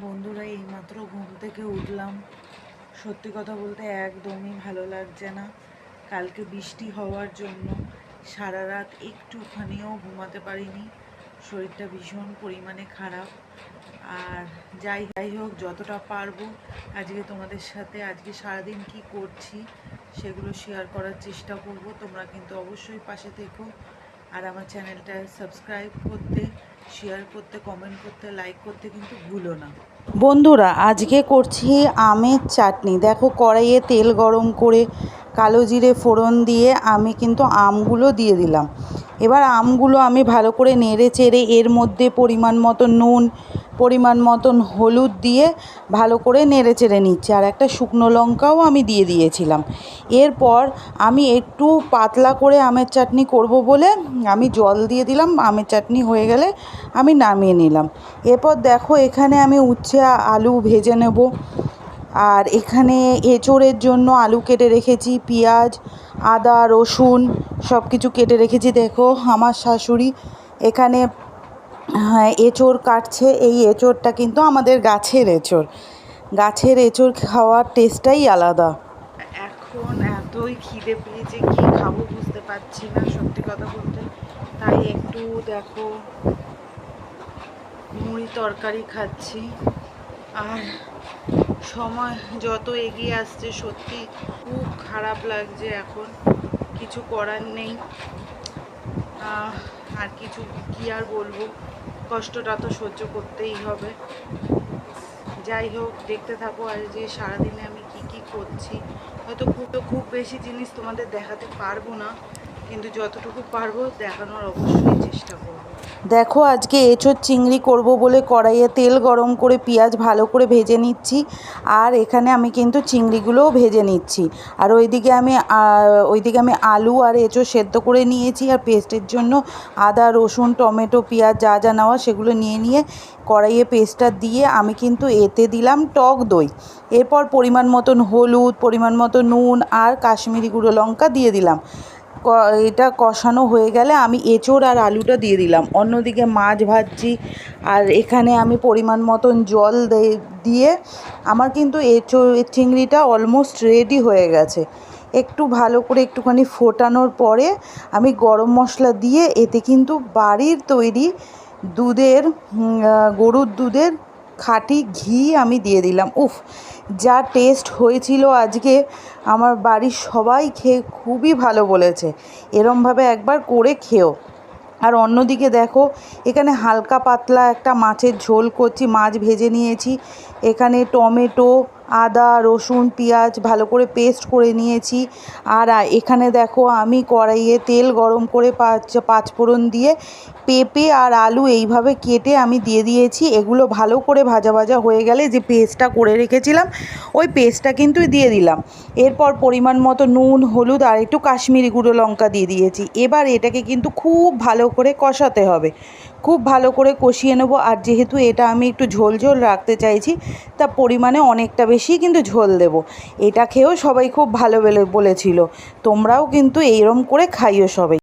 বন্ধুরা, এইমাত্র ঘুম থেকে উঠলাম। সত্যি কথা বলতে একদমই ভালো লাগছে না। কালকে বৃষ্টি হওয়ার জন্য সারা রাত একটুখানিও ঘুমাতে পারিনি। শরীরটা ভীষণ পরিমাণে খারাপ। আর যাই যাই হোক, যতটা পারব আজকে তোমাদের সাথে আজকে সারাদিন কি করছি সেগুলো শেয়ার করার চেষ্টা করব। তোমরা কিন্তু অবশ্যই পাশে থেকো। আর আমার চ্যানেলটা সাবস্ক্রাইব করতে শেয়ার করতে কমেন্ট করতে লাইক করতে কিন্তু ভুলো না। বন্ধুরা, আজকে করছি আমের চাটনি। দেখো কড়াইয়ে তেল গরম করে কালো জিরে ফোড়ন দিয়ে আমি কিন্তু আমগুলো দিয়ে দিলাম। এবার আমগুলো আমি ভালো করে নেড়ে চেড়ে এর মধ্যে পরিমাণ মতো নুন, পরিমাণ মতন হলুদ দিয়ে ভালো করে নেড়ে চেড়ে নিচ্ছি। আর একটা শুকনো লঙ্কাও আমি দিয়ে দিয়েছিলাম। এরপর আমি একটু পাতলা করে আমের চাটনি করব বলে আমি জল দিয়ে দিলাম, আমের চাটনি হয়ে গেলে আমি নামিয়ে নিলাম। এরপর দেখো এখানে আমি উচ্ছে, আলু ভেজে নেব। আর এখানে এঁচোড়ের জন্য আলু কেটে রেখেছি, পেঁয়াজ, আদা, রসুন সব কিছু কেটে রেখেছি। দেখো, আমার শাশুড়ি এখানে হ্যাঁ এঁচোড় কাটছে। এই এঁচোড়টা কিন্তু আমাদের গাছের এঁচোড়। গাছের এঁচোড় খাওয়ার টেস্টটাই আলাদা। এখন এতই খিদে পেয়েছে, কি খাব বুঝতে পারছি না সত্যি কথা বলতে। তাই একটু দেখো, মুড়ি তরকারি খাচ্ছি। আর সময় যত এগিয়ে আসছে, সত্যি খুব খারাপ লাগছে এখন। কিছু করার নেই। আর কিছু কি আর বলব? কষ্টটা তো সহ্য করতেই হবে। যাই হোক, দেখতে থাকো আর যে সারাদিনে আমি কি কি করছি। হয়তো খুব খুব বেশি জিনিস তোমাদের দেখাতে পারব না। কিন্তু যতটুকু পারব দেখানোর অবশ্যই চেষ্টা করব। দেখো, আজকে এঁচোড় চিংড়ি করব বলে কড়াইয়ে তেল গরম করে পেঁয়াজ ভালো করে ভেজে নিচ্ছি, আর এখানে আমি কিন্তু চিংড়িগুলোও ভেজে নিচ্ছি। আর ওইদিকে আমি ওইদিকে আমি আলু আর এঁচোড় সেদ্ধ করে নিয়েছি, আর পেস্টের জন্য আদা, রসুন, টমেটো, পেঁয়াজ যা যা নেওয়া সেগুলো নিয়ে নিয়ে কড়াইয়ে পেস্টটা দিয়ে আমি কিন্তু এতে দিলাম টক দই। এরপর পরিমাণ মতন হলুদ, পরিমাণ মতো নুন আর কাশ্মীরি গুঁড়ো লঙ্কা দিয়ে দিলাম। এটা কষানো হয়ে গেলে আমি এঁচোড় আর আলুটা দিয়ে দিলাম। অন্যদিকে মাছ ভাজছি আর এখানে আমি পরিমাণ মতন জল দিয়ে আমার কিন্তু এঁচোড় চিংড়িটা অলমোস্ট রেডি হয়ে গেছে। একটু ভালো করে একটুখানি ফোটানোর পরে আমি গরম মশলা দিয়ে এতে কিন্তু বাড়ির তৈরি দুধের গরুর দুধের খাঁটি ঘি আমি দিয়ে দিলাম। উফ, যা টেস্ট হয়েছিল আজকে, আমার বাড়ির সবাই খেয়ে খুবই ভালো বলেছে। এরমভাবে একবার করে খেও। আর অন্যদিকে দেখো, এখানে হালকা পাতলা একটা মাছের ঝোল করছি, মাছ ভেজে নিয়েছি। এখানে টমেটো আদা, রসুন, পেঁয়াজ ভালো করে পেস্ট করে নিয়েছি। আর এখানে দেখো আমি কড়াইয়ে তেল গরম করে পাঁচ পাঁচফোড়ন দিয়ে পেঁপে আর আলু এইভাবে কেটে আমি দিয়ে দিয়েছি। এগুলো ভালো করে ভাজা ভাজা হয়ে গেলে যে পেস্টটা করে রেখেছিলাম, ওই পেস্টটা কিন্তু দিয়ে দিলাম। এরপর পরিমাণ মতো নুন, হলুদ আর একটু কাশ্মীরি গুঁড়ো লঙ্কা দিয়ে দিয়েছি। এবার এটাকে কিন্তু খুব ভালো করে কষাতে হবে। খুব ভালো করে কষিয়ে নেব। আর যেহেতু এটা আমি একটু ঝোল ঝোল রাখতে চাইছি, তা পরিমাণে অনেকটা বেশি কিন্তু ঝোল দেব। এটা খেয়েও সবাই খুব ভালো বলে, বলেছিল। তোমরাও কিন্তু এইরম করে খাইও সবাই।